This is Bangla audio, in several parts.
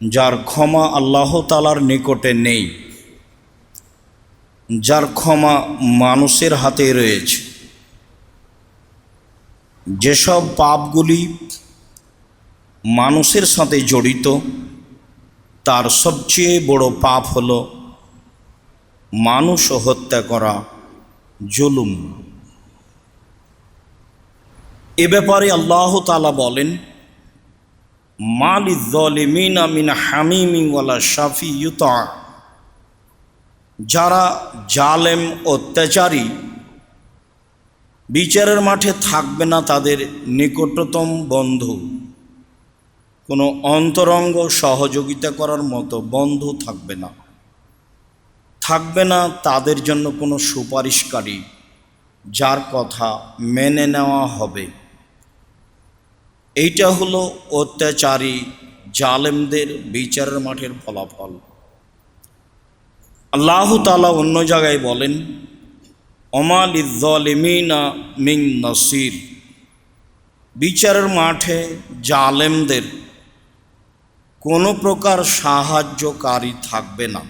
যার ক্ষমা আল্লাহ তালার নিকটে নেই, যার ক্ষমা মানুষের হাতে রয়েছে। যেসব পাপগুলি মানুষের সাথে জড়িত, তার সবচেয়ে বড় পাপ হল মানুষ হত্যা করা, জুলুম। এ ব্যাপারে আল্লাহ তালা বলেন মালিদ্দলিমিনা মিন হামিমি শাফি ইউতা। যারা জালেম অত্যাচারী বিচারের মাঠে থাকবে না তাদের নিকটতম বন্ধু। কোনো অন্তরঙ্গ সহযোগিতা করার মতো বন্ধু থাকবে না। থাকবে না তাদের জন্য কোনো সুপারিশকারী, যার কথা মেনে নেওয়া হবে। এইটা হলো অত্যাচারী জালেমদের বিচারের মাঠের ফলাফল। আল্লাহ তালা অন্য জায়গায় বলেন অমাল ইদ্দলিমিনা মিং নসির। বিচারের মাঠে জালেমদের কোনো প্রকার সাহায্যকারী থাকবে না।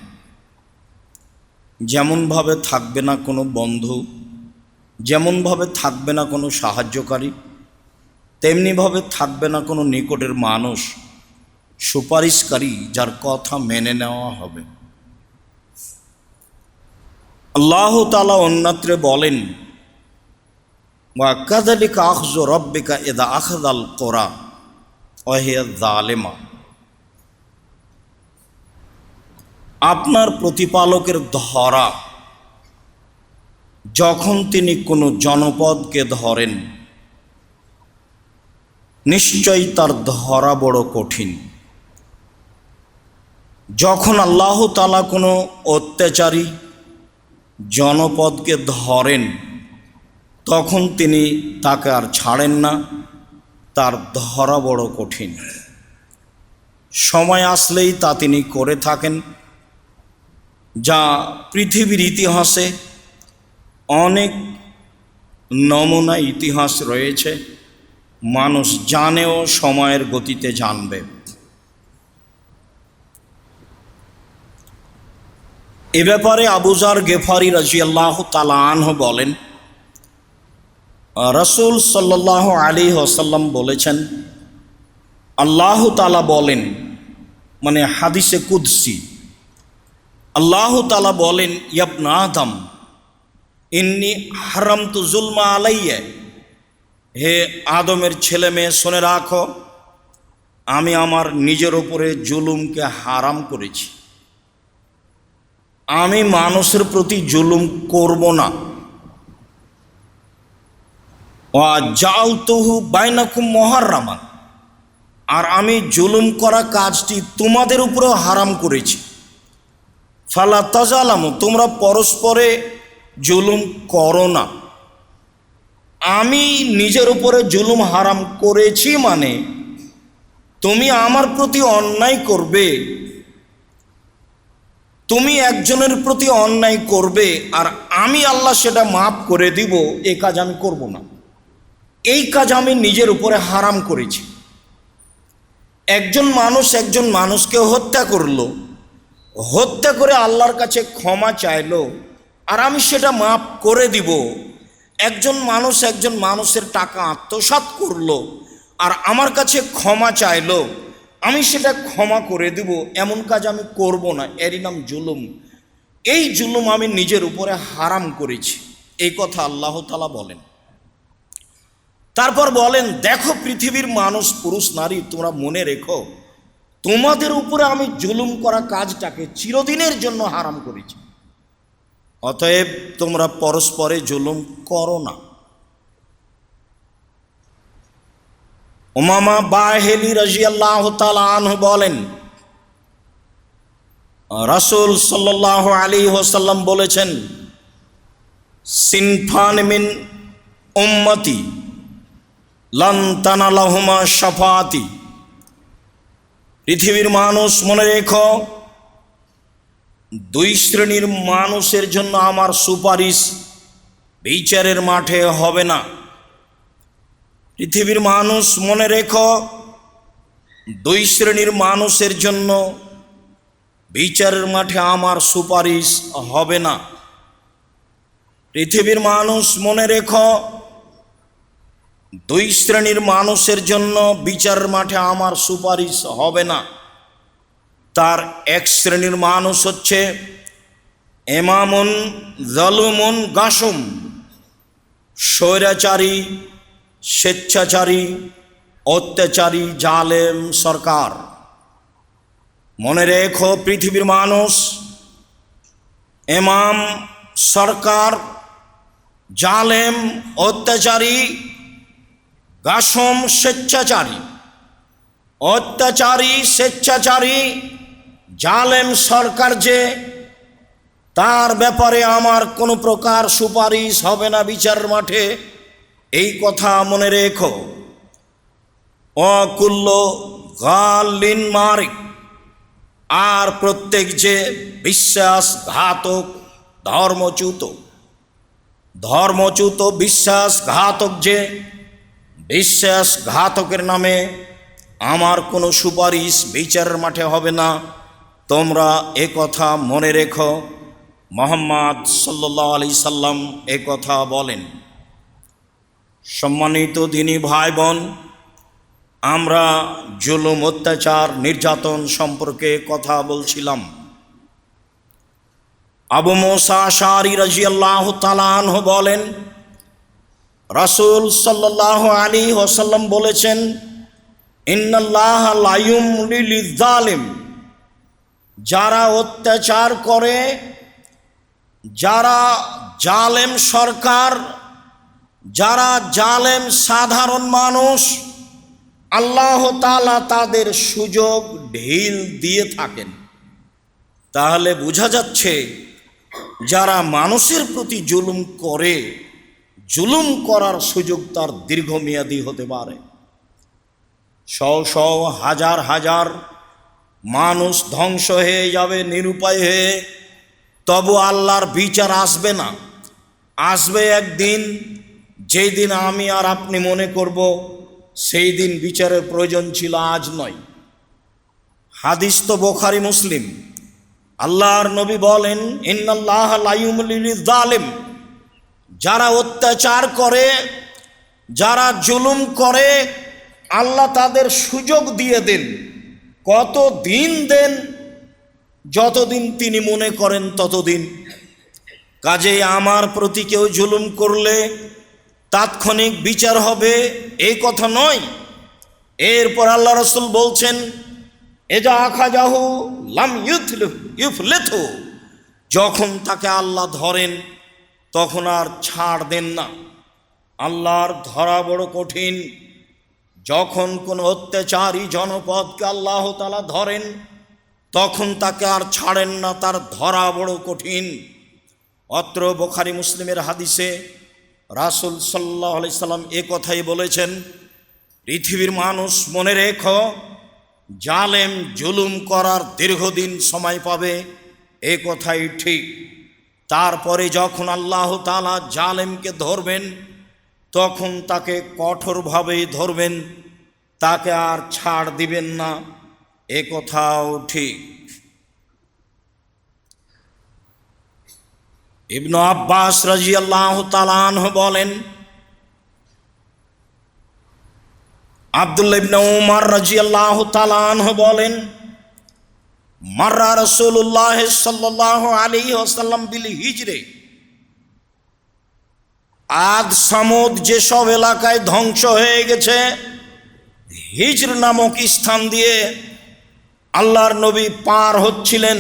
যেমনভাবে থাকবে না কোনো বন্ধু, যেমনভাবে থাকবে না কোনো সাহায্যকারী তেমনিভাবে থাকবে না কোনো নিকটের মানুষ, সুপারিশকারী যার কথা মেনে নেওয়া হবে। আল্লাহ তালা অন্যত্রে বলেন কাদালিকা আখজ রব্বিকা এদা আখদাল কোরা অহিয়া জালেমা আপনার প্রতিপালকের ধরা, যখন তিনি কোনো জনপদকে ধরেন নিশ্চয়ই তার ধরা বড় কঠিন। যখন আল্লাহ তালা কোনো অত্যাচারী জনপদকে ধরেন, তখন তিনি তাকে আর ছাড়েন না, তার ধরা বড় কঠিন। সময় আসলেই তা তিনি করে থাকেন, যা পৃথিবীর ইতিহাসে অনেক নমুনা ইতিহাস রয়েছে। মানুষ জানেও সময়ের গতিতে জানবে। এ ব্যাপারে আবুজার গেফারি রাজি আল্লাহ তালাহ বলেন, রসুল সাল্লাহ আলী ওসাল্লাম বলেছেন, আল্লাহ তালা বলেন মানে হাদিসে কুদ্সি, আল্লাহ তালা বলেন, ইয়াবনা আদম, ইন্নি হারাম তু জুলমা আলাইয়া হে আদমের ছেলে মেয়ে, শুনে রাখো, আমি আমার নিজের ওপরে জুলুমকে হারাম করেছি। আমি মানুষের প্রতি জুলুম করব না। জাল তহু বাইনাকুম মহারামান আর আমি জুলুম করা কাজটি তোমাদের উপরেও হারাম করেছি। ফালা তাজালাম, তোমরা পরস্পরে জুলুম করো না। আমি নিজের উপরে জুলুম হারাম করেছি মানে তুমি আমার প্রতি অন্যায় করবে। তুমি একজনের প্রতি অন্যায় করবে আর আমি আল্লাহ সেটা মাফ করে দিব, এ কাজ আমি করব না। এই কাজ আমি নিজের উপরে হারাম করেছি। একজন মানুষ একজন মানুষকে হত্যা করল, হত্যা করে আল্লাহর কাছে ক্ষমা চাইলো, আর আমি সেটা মাফ করে দিব। একজন মানুষ একজন মানুষের টাকা আত্মসাত করল আর আমার কাছে ক্ষমা চাইলো, আমি সেটা ক্ষমা করে দিব, এমন কাজ আমি করব না। এরই নাম জুলুম। এই জুলুম আমি নিজের উপরে হারাম করেছি। এই কথা আল্লাহ তালা বলেন। তারপর বলেন, দেখো পৃথিবীর মানুষ, পুরুষ, নারী, তোমরা মনে রেখো, তোমাদের উপরে আমি জুলুম করা কাজটাকে চিরদিনের জন্য হারাম করেছি। অতএব তোমরা পরস্পরে জুলুম করো না। ওমামা বাহেলি রাজিয়াল্লাহ তালাহ বলেন, রাসুল সাল্লাহ আলী হোসাল্লাম বলেছেন, সিনফান মিন উম্মতি লন্তানালাহুমা সাফাতি পৃথিবীর মানুষ মনে রেখো দুই শ্রেণির মানুষের জন্য আমার সুপারিশ বিচারের মাঠে হবে না। পৃথিবীর মানুষ মনে রেখো, দুই শ্রেণির মানুষের জন্য বিচারের মাঠে আমার সুপারিশ হবে না। পৃথিবীর মানুষ মনে রেখো, দুই শ্রেণির মানুষের জন্য বিচারের মাঠে আমার সুপারিশ হবে না। তার এক শ্রেণির মানুষ হচ্ছে এমামুন, জলুমুন, গাসুম। স্বৈরাচারী, স্বেচ্ছাচারী, অত্যাচারী, জালেম সরকার। মনে রেখো পৃথিবীর মানুষ, এমাম, সরকার, জালেম, অত্যাচারী, গাসম, স্বেচ্ছাচারী। অত্যাচারী, স্বেচ্ছাচারী জালেম সরকার যে, তার ব্যাপারে আমার কোনো প্রকার সুপারিশ হবে না বিচার মাঠে। এই কথা মনে রেখো। অকুল্য গালিন মারিক। আর প্রত্যেক যে বিশ্বাসঘাতক, ধর্মচ্যুত ধর্মচ্যুত বিশ্বাসঘাতক যে, বিশ্বাসঘাতকের নামে আমার কোনো সুপারিশ বিচারের মাঠে হবে না। তোমরা এ কথা মনে রেখো। মোহাম্মদ সাল্লাহ আলি সাল্লাম এ কথা বলেন। সম্মানিত দিনী ভাই বোন আমরা জুলুম, অত্যাচার, নির্যাতন সম্পর্কে কথা বলছিলাম। আবু মোসা শারি রাজিয়াল্লাহ তালাহ বলেন, রাসূল সাল্লাহ আলী ওসাল্লাম বলেছেন, ইন্নাল্লাহ লায়ুম লিজালিম যারা অত্যাচার করে, যারা জালেম সরকার, যারা জালেম সাধারণ মানুষ, আল্লাহ তালা তাদের সুযোগ ঢিল দিয়ে থাকেন। তাহলে বোঝা যাচ্ছে, যারা মানুষের প্রতি জুলুম করে, জুলুম করার সুযোগ তার দীর্ঘমেয়াদী হতে পারে। শ শ হাজার হাজার মানুষ ধ্বংস হয়ে যাবে, নিরুপায় হয়ে। তবু আল্লাহর বিচার আসবে না। আসবে একদিন যেই দিন আমি আর আপনি মনে করব, সেই দিন বিচারের প্রয়োজন ছিল আজ নয়। হাদিস তো বোখারি মুসলিম। আল্লাহর নবী বলেন, ইন্নাল্লাহ জালেম যারা অত্যাচার করে, যারা জুলুম করে, আল্লাহ তাদের সুযোগ দিয়ে দেন। কত দিন? দেন যতদিন তিনি মনে করেন ততদিন। কাজেই আমার প্রতি কেউ জুলুম করলে তাৎক্ষণিক বিচার হবে এই কথা নয়। এরপর আল্লাহ রসুল বলছেন, এজা আখা যাহু লাম ইউফলেথু। যখন তাকে আল্লাহ ধরেন, তখন আর ছাড় দেন না। আল্লাহর ধরা বড় কঠিন। যখন কোনো অত্যাচারী জনপদকে আল্লাহ তালা ধরেন, তখন তাকে আর ছাড়েন না, তার ধরা বড় কঠিন। অত্র বোখারি মুসলিমের হাদিসে রাসুল সাল্লাহ সাল্লাম এ কথাই বলেছেন, পৃথিবীর মানুষ, মনে রেখ, জালেম জুলুম করার দীর্ঘদিন সময় পাবে, এ কথাই ঠিক। তারপরে যখন আল্লাহ তালা জালেমকে ধরবেন তখন তাকে কঠোরভাবেই ধরবেন, তাকে আর ছাড় দিবেন না। এ কথাও ঠিক। ইবনু আব্বাস রাজি আল্লাহ তালান বলেন আবদুল্লা ইবনে উমার রাজি আল্লাহ তালান বলেন মার্রা রসুল্লাহ সাল্লাহ আলী ওসাল্লাম বিল হিজরে আদ সামুদ যেসব এলাকায় ধ্বংস হয়ে গেছে, হিজর নামক স্থান দিয়ে আল্লাহর নবী পার হচ্ছিলেন।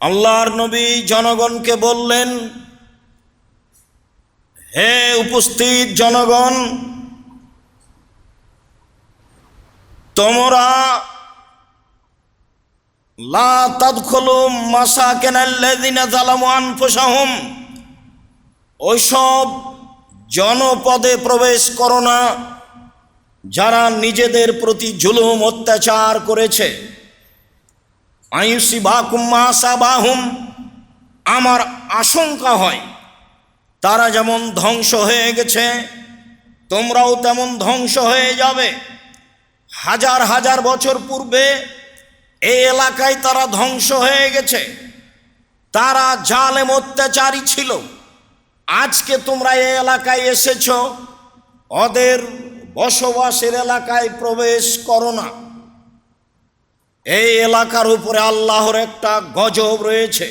আল্লাহর নবী জনগণকে বললেন, হে উপস্থিত জনগণ, তোমরা লা তাদখলু মাসাকিনাল্লাযিনা যালামু আনফুসাহুম। ওইসব জনপদে প্রবেশ করো না, যারা নিজেদের প্রতি জুলুম, অত্যাচার করেছে। আয়ুষি বাকুম্মাসা বাহুম আমার আশঙ্কা হয়, তারা যেমন ধ্বংস হয়ে গেছে, তোমরাও তেমন ধ্বংস হয়ে যাবে। হাজার হাজার বছর পূর্বে এই এলাকায় তারা ধ্বংস হয়ে গেছে। তারা জালেম অত্যাচারী ছিল। আজকে তোমরা এই এলাকায় এসেছ, ওদের বসবাসের এলাকায় প্রবেশ করো না। এই এলাকার উপরে আল্লাহর একটা গজব রয়েছে।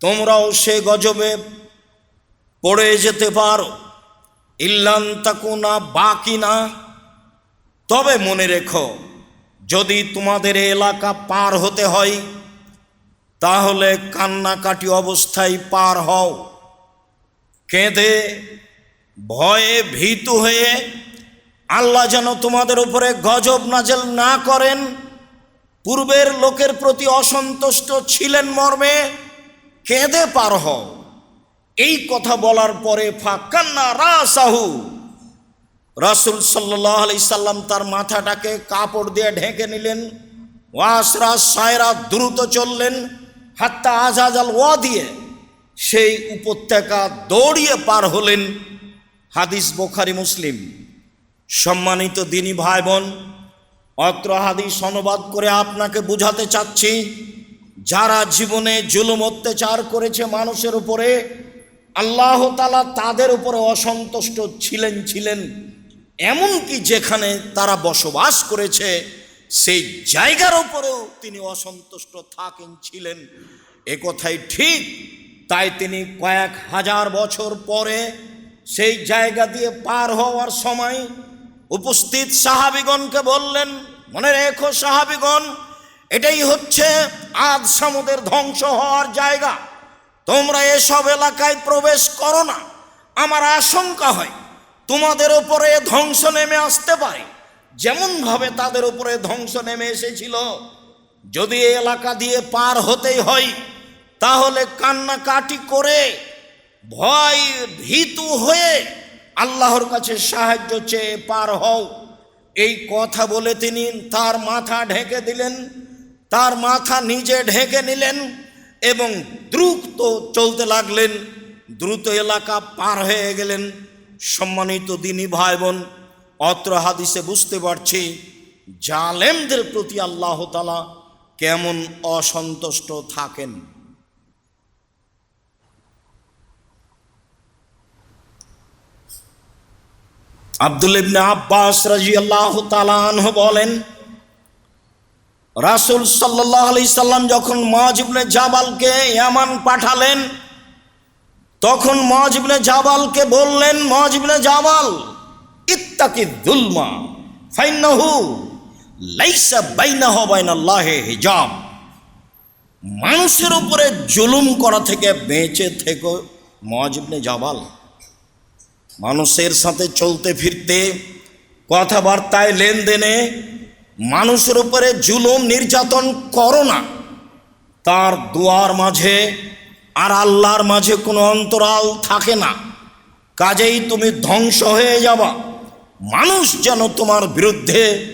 তোমরাও সে গজবে পড়ে যেতে পারো। ইল্লান তাকুনা বাকি না তবে মনে রেখো, যদি তোমাদের এলাকা পার হতে হয়, তাহলে কান্নাকাটি অবস্থায় পার হও। কেঁদে, ভয়ে ভীতু হয়ে আল্লাহ যেন তোমাদের উপরে গজব নাজেল না করেন। পূর্বের লোকের প্রতি অসন্তুষ্ট ছিলেন মর্মে, কেঁদে পার হও। এই কথা বলার পরে ফাঁকান্না রাসাহু। রাসুল সাল্লাহ আলি সাল্লাম তার মাথাটাকে কাপড় দিয়ে ঢেকে নিলেন। ওয়াসরা সায়রা দ্রুত চললেন, হাত্তা আজাজ আল ওয়া দিয়ে। সেই উপত্যকা দৌড়িয়ে পার হলেন হাদিস বোখারি মুসলিম। সম্মানিত দিনী ভাই বোন অত্র হাদিস অনুবাদ করে আপনাকে বুঝাতে চাচ্ছি, যারা জীবনে জুলুম অত্যাচার করেছে মানুষের উপরে, আল্লাহ তালা তাদের উপরে অসন্তুষ্ট ছিলেন ছিলেন এমনকি যেখানে তারা বসবাস করেছে, সেই জায়গার উপরেও তিনি অসন্তুষ্ট থাকেন, ছিলেন। এ কথাই ঠিক তাই তিনি কয়েক হাজার বছর পরে সেই জায়গা দিয়ে পার হওয়ার সময় উপস্থিত সাহাবিগণকে বললেন, মনে রেখো সাহাবিগণ, এটাই হচ্ছে আদ সামুদের ধ্বংস হওয়ার জায়গা। তোমরা এসব এলাকায় প্রবেশ করো না। আমার আশঙ্কা হয় তোমাদের উপরে ধ্বংস নেমে আসতে পারে। যেমনভাবে তাদের উপরে ধ্বংস নেমে এসেছিল, যদি এলাকা দিয়ে পার হতেই হয় তাহলে কান্নাকাটি করে ভয় ভীতু হয়ে আল্লাহর কাছে সাহায্য চেয়ে পার হও। এই কথা বলে তিনি তার মাথা ঢেকে দিলেন, তার মাথা নিজে ঢেকে নিলেন এবং দ্রুত চলতে লাগলেন, দ্রুত এলাকা পার হয়ে গেলেন। সম্মানিত দিনী ভাই বোন অত্র হাদিসে বুঝতে পারছি জালেমদের প্রতি আল্লাহ তালা কেমন অসন্তুষ্ট থাকেন। আব্দুল ইবনে আব্বাস রাজি আল্লাহ তালাহ বলেন, রাসুল সাল্লাহ আলি সাল্লাম যখন মহাজিবনে জাবালকে ইয়ামান পাঠালেন, তখন মহাজিবনে জাবালকে বললেন মহাজিবনে জাবাল, ইত্তাকি দুলমা ফাইনাহু লাইসা বাইনাহ বাইনাল্লাহে হিজাব। মানুষের উপরে জুলুম করা থেকে বেঁচে থেকো মহাজিবনে জাবাল। মানুষের সাথে চলতে ফিরতে, কথাবার্তায় লেনদেনে মানুষের উপরে জুলুম, নির্যাতন করো না। তার দুয়ার মাঝে আর আল্লাহর মাঝে কোনো অন্তরাল থাকে না। কাজেই তুমি ধ্বংস হয়ে যাবা। মানুষ যেন তোমার বিরুদ্ধে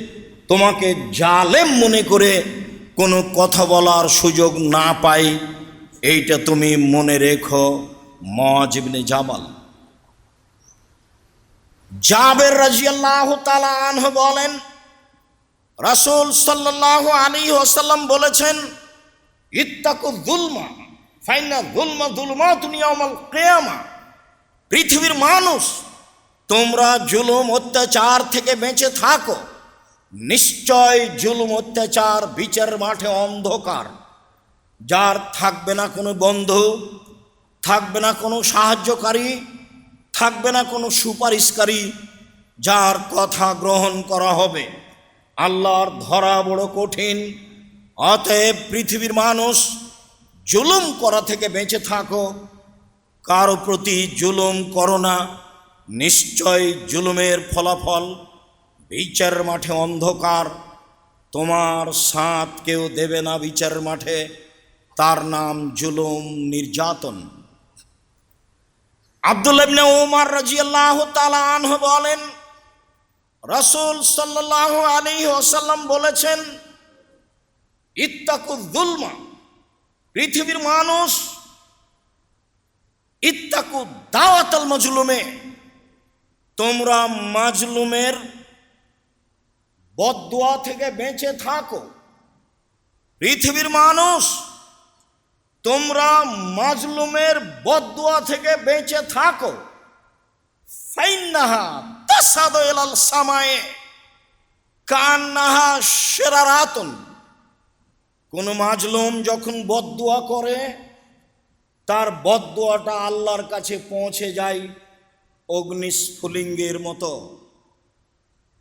তোমাকে জালেম মনে করে কোনো কথা বলার সুযোগ না পায়, এইটা তুমি মনে রেখো। মজিবনে জামাল। জাবের রাজিয়াল্লাহ তালা আনহ বলেন, রাসুল সাল্লাহ আলী ওসাল্লাম বলেছেন, ইত্তাকু দুলমা ফাইনা দুলমা দুলমা দুনিয়ামাল কেয়ামা। পৃথিবীর মানুষ, তোমরা জুলুম অত্যাচার থেকে বেঁচে থাকো। নিশ্চয় জুলুম অত্যাচার বিচার মাঠে অন্ধকার। যার থাকবে না কোনো বন্ধু, থাকবে না কোনো সাহায্যকারী থাকবে না কোনো সুপারিশকারী যার কথা গ্রহণ করা হবে। আল্লাহর ধরা বড় কঠিন। অতএব পৃথিবীর মানুষ জুলুম করা থেকে বেঁচে থাকো। কারও প্রতি জুলুম করো না। নিশ্চয় জুলুমের ফলাফল বিচারের মাঠে অন্ধকার। তোমার সাঁত কেউ দেবে না বিচারের মাঠে। তার নাম জুলুম নির্যাতন। আবদুল্লাবনে ওমার রাজিয়াল্লাহ তালা আনহ বলেন, রসুল সাল্লাহ আলী ওসাল্লাম বলেছেন ইত্তাকু পৃথিবীর মানুষ ইত্তাকু দাওয়াতাল মজলুমে, তোমরা মাজলুমের বদুয়া থেকে বেঁচে থাকো। পৃথিবীর মানুষ তোমরা মাজলুমের বদুয়া থেকে বেঁচে থাকো। তাসাদু ইলাল সামায়ে কোন মাজলুম যখন বদুয়া করে, তার বদুয়াটা আল্লাহর কাছে পৌঁছে যায় অগ্নিস্ফুলিঙ্গের মতো।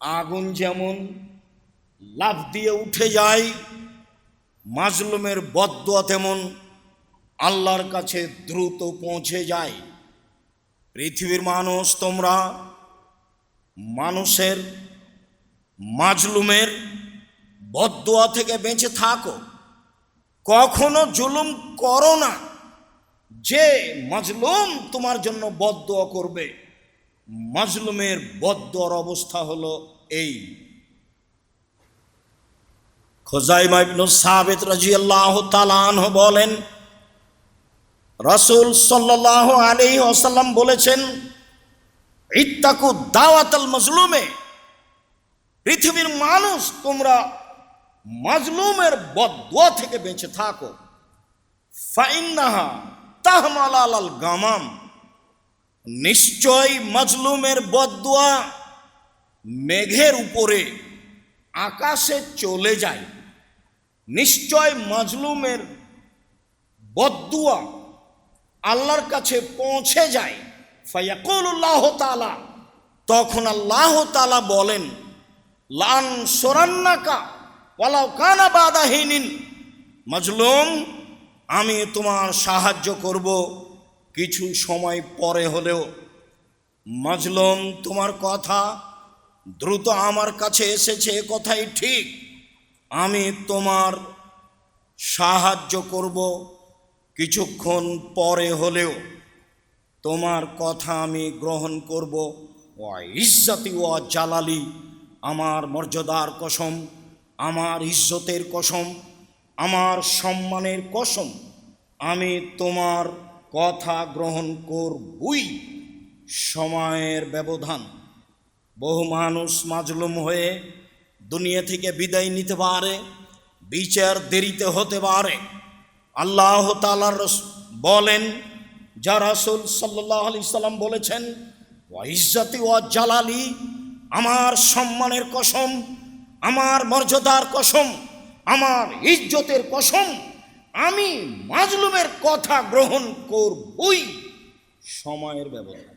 আগুন যেমন লাভ দিয়ে উঠে যায়, মাজলুমের বদুয়া তেমন আল্লাহর কাছে দ্রুত পৌঁছে যায়। পৃথিবীর মানুষ তোমরা মানুষের মাজলুমের বদুয়া থেকে বেঁচে থাকো। কখনো জুলুম করো না। যে মাজলুম তোমার জন্য বদুয়া করবে, মাজলুমের বদুয়ার অবস্থা হলো এই। খোজাইমা ইবনু সাবিত রাজিয়াল্লাহু তাআলা আনহু বলেন রাসূল সাল্লাল্লাহু আলাইহি ওয়াসাল্লাম বলেছেন, ইত্তাকু দাওয়াতাল মজলুমে, পৃথিবীর মানুষ তোমরা মাজলুমের বদুয়া থেকে বেঁচে থাকো। ফাইন্নাহা তাহমাল আলাল গামাম নিশ্চয় মাজলুমের বদুয়া মেঘের উপরে আকাশে চলে যায়। নিশ্চয় মাজলুমের বদুয়া আল্লাহর কাছে পৌঁছে যায়। ফায়াকুল্লাহ তালা তখন আল্লাহ তালা বলেন, লান সোরান্নাকা ওয়ালাও কানা বাদাহীনিন মাজলুম, আমি তোমার সাহায্য করব কিছু সময় পরে হলেও। মাজলুম, তোমার কথা দ্রুত আমার কাছে এসেছে কথাই ঠিক। আমি তোমার সাহায্য করব কিছুক্ষণ পরে হলেও তোমার কথা আমি গ্রহণ করব। ও ইজ্জতি ও জালালি, আমার মর্যাদার কসম, আমার ইজ্জতের কসম, আমার সম্মানের কসম, আমি তোমার কথা গ্রহণ করবই। সময়ের ব্যবধান। বহু মানুষ মাজলুম হয়ে দুনিয়া থেকে বিদায় নিতে পারে, বিচার দেরিতে হতে পারে। আল্লাহ তালার বলেন, যা রাসুল সাল্লাহ আলি সাল্লাম বলেছেন ইজ্জতি জালালি, আমার সম্মানের কসম, আমার মর্যাদার কসম, আমার ইজ্জতের কসম, আমি মাজলুমের কথা গ্রহণ করবই। সময়ের ব্যবধান।